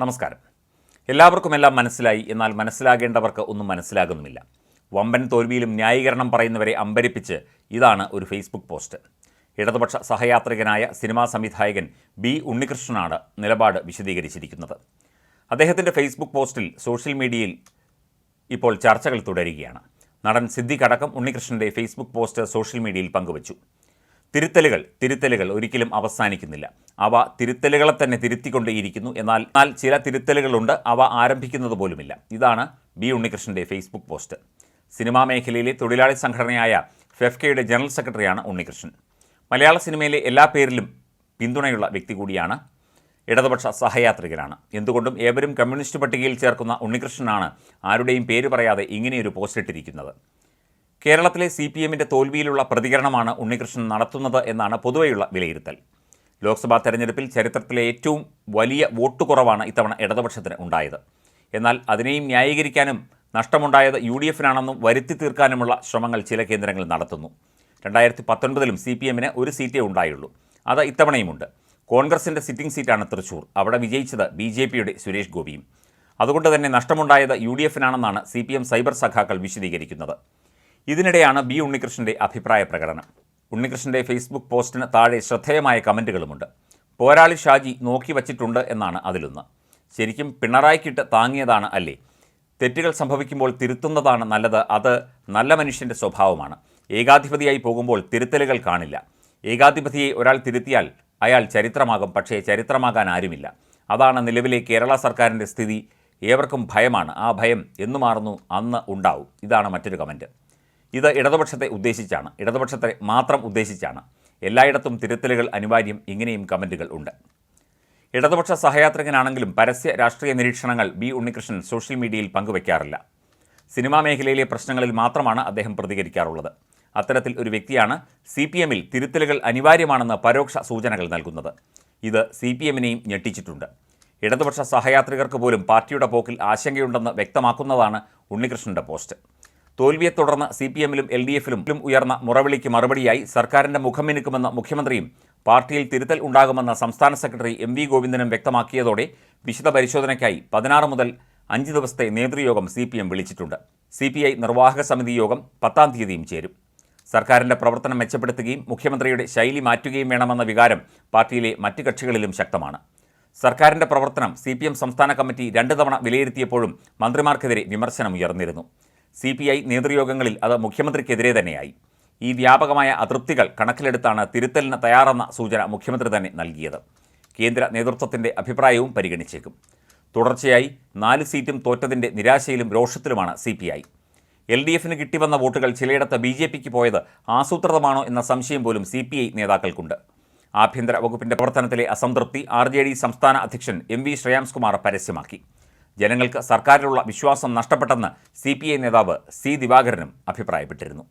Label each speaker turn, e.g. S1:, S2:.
S1: നമസ്കാരം. എല്ലാവർക്കും എല്ലാം മനസ്സിലായി എന്നാൽ മനസ്സിലാകേണ്ടവർക്ക് ഒന്നും മനസ്സിലാകുന്നുമില്ല. വമ്പൻ തോൽവിയിലും ന്യായീകരണം പറയുന്നവരെ അമ്പരിപ്പിച്ച് ഇതാണ് ഒരു ഫേസ്ബുക്ക് പോസ്റ്റ്. ഇടതുപക്ഷ സഹയാത്രികനായ സിനിമാ സംവിധായകൻ ബി ഉണ്ണികൃഷ്ണനാണ് നിലപാട് വിശദീകരിച്ചിരിക്കുന്നത്. അദ്ദേഹത്തിന്റെ ഫേസ്ബുക്ക് പോസ്റ്റിൽ സോഷ്യൽ മീഡിയയിൽ ഇപ്പോൾ ചർച്ചകൾ തുടരുകയാണ്. നടൻ സിദ്ദിഖ് അടക്കം ഉണ്ണികൃഷ്ണന്റെ ഫേസ്ബുക്ക് പോസ്റ്റ് സോഷ്യൽ മീഡിയയിൽ പങ്കുവച്ചു. തിരുത്തലുകൾ തിരുത്തലുകൾ ഒരിക്കലും അവസാനിക്കുന്നില്ല. അവ തിരുത്തലുകളെ തന്നെ തിരുത്തിക്കൊണ്ടേയിരിക്കുന്നു. എന്നാൽ എന്നാൽ ചില തിരുത്തലുകളുണ്ട്. അവ ആരംഭിക്കുന്നത് പോലുമില്ല. ഇതാണ് ബി ഉണ്ണികൃഷ്ണന്റെ ഫേസ്ബുക്ക് പോസ്റ്റ്. സിനിമാ മേഖലയിലെ തൊഴിലാളി സംഘടനയായ ഫെഫ്കയുടെ ജനറൽ സെക്രട്ടറിയാണ് ഉണ്ണികൃഷ്ണൻ. മലയാള സിനിമയിലെ എല്ലാ പേരിലും പിന്തുണയുള്ള വ്യക്തി കൂടിയാണ്. ഇടതുപക്ഷ സഹയാത്രികനാണ്. എന്തുകൊണ്ടും ഏവരും കമ്മ്യൂണിസ്റ്റ് പട്ടികയിൽ ചേർക്കുന്ന ഉണ്ണികൃഷ്ണനാണ് ആരുടെയും പേര് പറയാതെ ഇങ്ങനെയൊരു പോസ്റ്റ് ഇട്ടിരിക്കുന്നത് കേരളത്തിലെ സി പി എമ്മിന്റെ തോൽവിയിലുള്ള പ്രതികരണമാണ് ഉണ്ണികൃഷ്ണൻ നടത്തുന്നത് എന്നാണ് പൊതുവെയുള്ള വിലയിരുത്തൽ. ലോക്സഭാ തെരഞ്ഞെടുപ്പിൽ ചരിത്രത്തിലെ ഏറ്റവും വലിയ വോട്ട് കുറവാണ് ഇത്തവണ ഇടതുപക്ഷത്തിന് ഉണ്ടായത്. എന്നാൽ അതിനെയും ന്യായീകരിക്കാനും നഷ്ടമുണ്ടായത് യു ഡി എഫിനാണെന്നും വരുത്തി തീർക്കാനുമുള്ള ശ്രമങ്ങൾ ചില കേന്ദ്രങ്ങൾ നടത്തുന്നു. രണ്ടായിരത്തി പത്തൊൻപതിലും സി പി എമ്മിന് ഒരു സീറ്റേ ഉണ്ടായുള്ളൂ. അത് ഇത്തവണയുമുണ്ട്. കോൺഗ്രസിന്റെ സിറ്റിംഗ് സീറ്റാണ് തൃശൂർ. അവിടെ വിജയിച്ചത് ബി ജെ പിയുടെ സുരേഷ് ഗോപിയും. അതുകൊണ്ട് തന്നെ നഷ്ടമുണ്ടായത് യു ഡി എഫിനാണെന്നാണ് സി പി എം സൈബർ സഖാക്കൾ വിശദീകരിക്കുന്നത്. ഇതിനിടെയാണ് ബി ഉണ്ണികൃഷ്ണന്റെ അഭിപ്രായ പ്രകടനം. ഉണ്ണികൃഷ്ണന്റെ ഫേസ്ബുക്ക് പോസ്റ്റിന് താഴെ ശ്രദ്ധേയമായ കമന്റുകളുമുണ്ട് പോരാളി ഷാജി നോക്കി വച്ചിട്ടുണ്ട് എന്നാണ് അതിലൊന്ന്. ശരിക്കും പിണറായിക്കിട്ട് താങ്ങിയതാണ് അല്ലേ? തെറ്റുകൾ സംഭവിക്കുമ്പോൾ തിരുത്തുന്നതാണ് നല്ലത്. അത് നല്ല മനുഷ്യന്റെ സ്വഭാവമാണ്. ഏകാധിപതിയായി പോകുമ്പോൾ തിരുത്തലുകൾ കാണില്ല. ഏകാധിപതിയെ ഒരാൾ തിരുത്തിയാൽ അയാൾ ചരിത്രമാകും പക്ഷേ ചരിത്രമാകാൻ ആരുമില്ല. അതാണ് നിലവിലെ കേരള സർക്കാരിന്റെ സ്ഥിതി. ഏവർക്കും ഭയമാണ്. ആ ഭയം എന്നു മാറുന്നു അന്ന് ഉണ്ടാവും. ഇതാണ് മറ്റൊരു കമന്റ് ഇത് ഇടതുപക്ഷത്തെ ഉദ്ദേശിച്ചാണ്. ഇടതുപക്ഷത്തെ മാത്രം ഉദ്ദേശിച്ചാണ്. എല്ലായിടത്തും തിരുത്തലുകൾ അനിവാര്യം ഇങ്ങനെയും കമന്റുകൾ ഉണ്ട്. ഇടതുപക്ഷ സഹയാത്രികനാണെങ്കിലും പരസ്യ രാഷ്ട്രീയ നിരീക്ഷണങ്ങൾ ബി ഉണ്ണികൃഷ്ണൻ സോഷ്യൽ മീഡിയയിൽ പങ്കുവയ്ക്കാറില്ല സിനിമാ മേഖലയിലെ പ്രശ്നങ്ങളിൽ മാത്രമാണ് അദ്ദേഹം പ്രതികരിക്കാറുള്ളത്. അത്തരത്തിൽ ഒരു വ്യക്തിയാണ് സി പി എമ്മിൽ തിരുത്തലുകൾ അനിവാര്യമാണെന്ന് പരോക്ഷ സൂചനകൾ നൽകുന്നത്. ഇത് സി പി എമ്മിനെയും ഞെട്ടിച്ചിട്ടുണ്ട്. ഇടതുപക്ഷ സഹയാത്രികർക്ക് പോലും പാർട്ടിയുടെ പോക്കിൽ ആശങ്കയുണ്ടെന്ന് വ്യക്തമാക്കുന്നതാണ് ഉണ്ണികൃഷ്ണന്റെ പോസ്റ്റ്. തോൽവിയെ തുടർന്ന് സി പി എമ്മിലും എൽ ഡി എഫിലും ഉയർന്ന മുറവിളിക്ക് മറുപടിയായി സർക്കാരിന്റെ മുഖം മിനുക്കുമെന്ന മുഖ്യമന്ത്രിയും പാർട്ടിയിൽ തിരുത്തൽ ഉണ്ടാകുമെന്ന സംസ്ഥാന സെക്രട്ടറി എം വി ഗോവിന്ദനും വ്യക്തമാക്കിയതോടെ വിശദ പരിശോധനയ്ക്കായി പതിനാറ് മുതൽ അഞ്ച് ദിവസത്തെ നേതൃയോഗം സി പി എം വിളിച്ചിട്ടുണ്ട്. സി പി ഐ നിർവാഹക സമിതി യോഗം പത്താം തീയതിയും ചേരും. സർക്കാരിന്റെ പ്രവർത്തനം മെച്ചപ്പെടുത്തുകയും മുഖ്യമന്ത്രിയുടെ ശൈലി മാറ്റുകയും വേണമെന്ന വികാരം പാർട്ടിയിലെ മറ്റ് കക്ഷികളിലും ശക്തമാണ്. സർക്കാരിന്റെ പ്രവർത്തനം സി പി എം സംസ്ഥാന കമ്മിറ്റി രണ്ട് തവണ വിലയിരുത്തിയപ്പോഴും മന്ത്രിമാർക്കെതിരെ വിമർശനം ഉയർന്നിരുന്നു സി പി ഐ നേതൃയോഗങ്ങളിൽ അത് മുഖ്യമന്ത്രിക്കെതിരെ തന്നെയായി. ഈ വ്യാപകമായ അതൃപ്തികൾ കണക്കിലെടുത്താണ് തിരുത്തലിന് തയ്യാറെന്ന സൂചന മുഖ്യമന്ത്രി തന്നെ നൽകിയത്. കേന്ദ്ര നേതൃത്വത്തിന്റെ അഭിപ്രായവും പരിഗണിച്ചേക്കും. തുടർച്ചയായി നാല് സീറ്റും തോറ്റതിന്റെ നിരാശയിലും രോഷത്തിലുമാണ് C P I. L D എഫിന് കിട്ടിവന്ന വോട്ടുകൾ ചിലയിടത്ത് ബി ജെ പിക്ക് പോയത് ആസൂത്രിതമാണോ എന്ന സംശയം പോലും സി പി ഐ നേതാക്കൾക്കുണ്ട്. ആഭ്യന്തര വകുപ്പിന്റെ പ്രവർത്തനത്തിലെ അസംതൃപ്തി ആർ ജെ ഡി സംസ്ഥാന അധ്യക്ഷൻ എം വി ശ്രേയാംസ് കുമാർ പരസ്യമാക്കി. ജനങ്ങൾക്ക് സർക്കാരിലുള്ള വിശ്വാസം നഷ്ടപ്പെട്ടെന്ന് സി നേതാവ് സി ദിവാകരനും അഭിപ്രായപ്പെട്ടിരുന്നു.